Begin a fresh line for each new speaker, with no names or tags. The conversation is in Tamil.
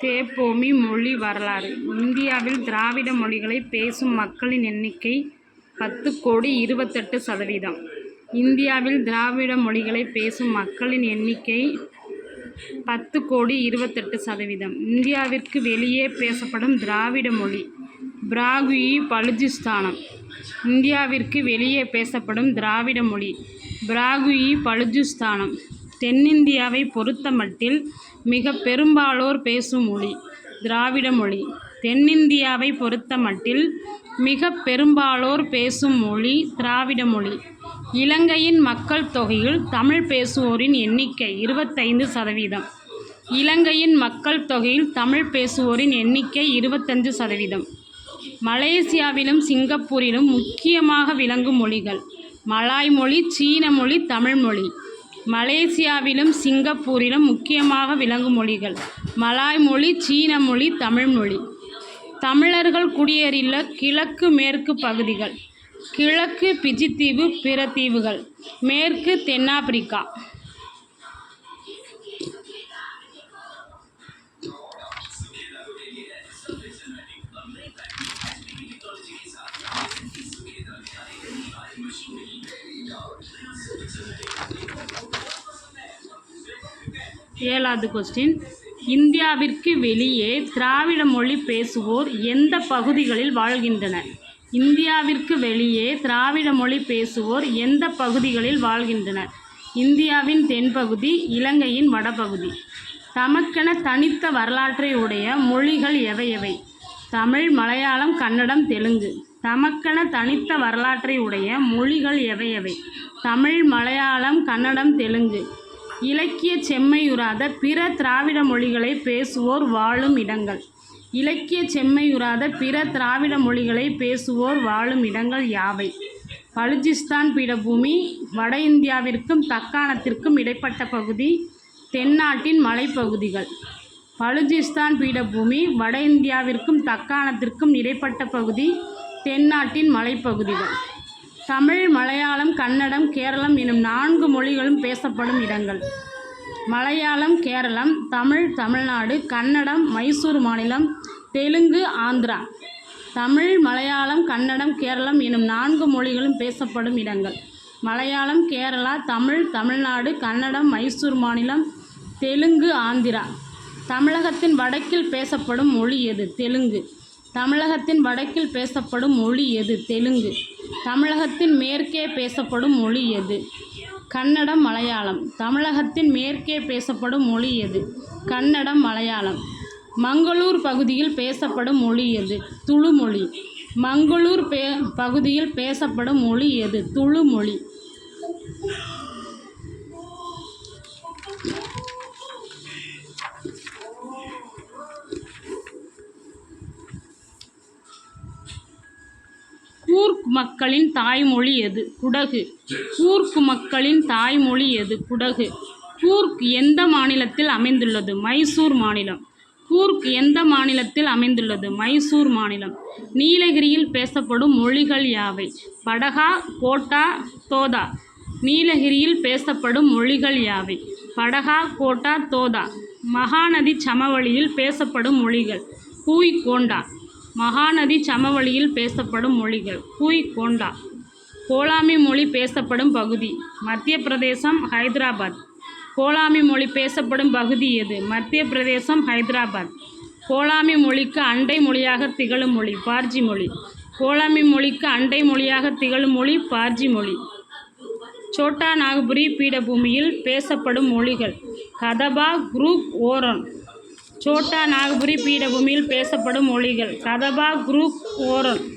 தேப்போமி மொழி வரலாறு. இந்தியாவில் திராவிட மொழிகளை பேசும் மக்களின் எண்ணிக்கை பத்து கோடி இருபத்தெட்டு சதவீதம். இந்தியாவில் திராவிட மொழிகளை பேசும் மக்களின் எண்ணிக்கை பத்து கோடி இருபத்தெட்டு சதவீதம். இந்தியாவிற்கு வெளியே பேசப்படும் திராவிட மொழி பிராகுயி பலுஜிஸ்தானம். இந்தியாவிற்கு வெளியே பேசப்படும் திராவிட மொழி பிராகுயி பலுஜிஸ்தானம். தென்னிந்தியாவை பொறுத்தமட்டில் மிக பெரும்பாலோர் பேசும் மொழி திராவிட மொழி. தென்னிந்தியாவை பொறுத்தமட்டில் மிக பெரும்பாலோர் பேசும் மொழி திராவிட மொழி. இலங்கையின் மக்கள் தொகையில் தமிழ் பேசுவோரின் எண்ணிக்கை இருபத்தைந்து சதவீதம். இலங்கையின் மக்கள் தொகையில் தமிழ் பேசுவோரின் எண்ணிக்கை இருபத்தஞ்சு சதவீதம். மலேசியாவிலும் சிங்கப்பூரிலும் முக்கியமாக விளங்கும் மொழிகள் மலாய் மொழி சீன மொழி தமிழ் மொழி. மலேசியாவிலும் சிங்கப்பூரிலும் முக்கியமாக விளங்கும் மொழிகள் மலாய் மொழி சீன மொழி தமிழ் மொழி. தமிழர்கள் குடியேறியுள்ள கிழக்கு மேற்கு பகுதிகள். கிழக்கு பிஜித்தீவு பிற தீவுகள். மேற்கு தென்னாப்பிரிக்கா. ஏழாவது கொஸ்டின் இந்தியாவிற்கு வெளியே திராவிட மொழி பேசுவோர் எந்த பகுதிகளில் வாழ்கின்றனர்? இந்தியாவிற்கு வெளியே திராவிட மொழி பேசுவோர் எந்த பகுதிகளில் வாழ்கின்றனர்? இந்தியாவின் தென்பகுதி இலங்கையின் வடபகுதி. தமக்கென தனித்த வரலாற்றை உடைய மொழிகள் எவை எவை? தமிழ் மலையாளம் கன்னடம் தெலுங்கு. தமக்கென தனித்த வரலாற்றை உடைய மொழிகள் எவை எவை? தமிழ் மலையாளம் கன்னடம் தெலுங்கு. இலக்கிய செம்மையுறாத பிற திராவிட மொழிகளை பேசுவோர் வாழும் இடங்கள். இலக்கிய செம்மையுறாத பிற திராவிட மொழிகளை பேசுவோர் வாழும் இடங்கள் யாவை? பலுஜிஸ்தான் பீடபூமி வட இந்தியாவிற்கும் தக்காணத்திற்கும் இடைப்பட்ட பகுதி தென்னாட்டின் மலைப்பகுதிகள். பலுஜிஸ்தான் பீடபூமி வட இந்தியாவிற்கும் தக்காணத்திற்கும் இடைப்பட்ட பகுதி தென்னாட்டின் மலைப்பகுதிகள். தமிழ் மலையாளம் கன்னடம் கேரளம் எனும் நான்கு மொழிகளும் பேசப்படும் இடங்கள். மலையாளம் கேரளம் தமிழ் தமிழ்நாடு கன்னடம் மைசூர் மாநிலம் தெலுங்கு ஆந்திரா. தமிழ் மலையாளம் கன்னடம் கேரளம் எனும் நான்கு மொழிகளும் பேசப்படும் இடங்கள். மலையாளம் கேரளா தமிழ் தமிழ்நாடு கன்னடம் மைசூர் மாநிலம் தெலுங்கு ஆந்திரா. தமிழகத்தின் வடக்கில் பேசப்படும் மொழி எது? தெலுங்கு. தமிழகத்தின் வடக்கில் பேசப்படும் மொழி எது? தெலுங்கு. தமிழகத்தின் மேற்கே பேசப்படும் மொழி எது? கன்னடம் மலையாளம். தமிழகத்தின் மேற்கே பேசப்படும் மொழி எது? கன்னடம் மலையாளம். மங்களூர் பகுதியில் பேசப்படும் மொழி எது? துளு மொழி மங்களூர் பே பகுதியில் பேசப்படும் மொழி எது? துளு மொழி கூர்க் மக்களின் தாய்மொழி எது? குடகு. கூர்க் மக்களின் தாய்மொழி எது? குடகு. கூர்க் எந்த மாநிலத்தில் அமைந்துள்ளது? மைசூர் மாநிலம். கூர்க் எந்த மாநிலத்தில் அமைந்துள்ளது? மைசூர் மாநிலம். நீலகிரியில் பேசப்படும் மொழிகள் யாவை? படகா கோட்டா தோதா. நீலகிரியில் பேசப்படும் மொழிகள் யாவை? படகா கோட்டா தோதா. மகாநதி சமவெளியில் பேசப்படும் மொழிகள். கூய் கோண்டா. மகாநதி சமவெளியில் பேசப்படும் மொழிகள். குய் கோண்டா. கோலாமி மொழி பேசப்படும் பகுதி. மத்திய பிரதேசம் ஹைதராபாத். கோலாமி மொழி பேசப்படும் பகுதி எது? மத்திய பிரதேசம் ஹைதராபாத். கோலாமி மொழிக்கு அண்டை மொழியாக திகழும் மொழி பார்ஜி மொழி. கோலாமி மொழிக்கு அண்டை மொழியாக திகழும் மொழி பார்ஜி மொழி. சோட்டா நாகபுரி பீடபூமியில் பேசப்படும் மொழிகள். கதபா குரூப் ஓரன் சோட்டா நாகபுரி பீடபூமியில் பேசப்படும் மொழிகள். Gadaba group oral.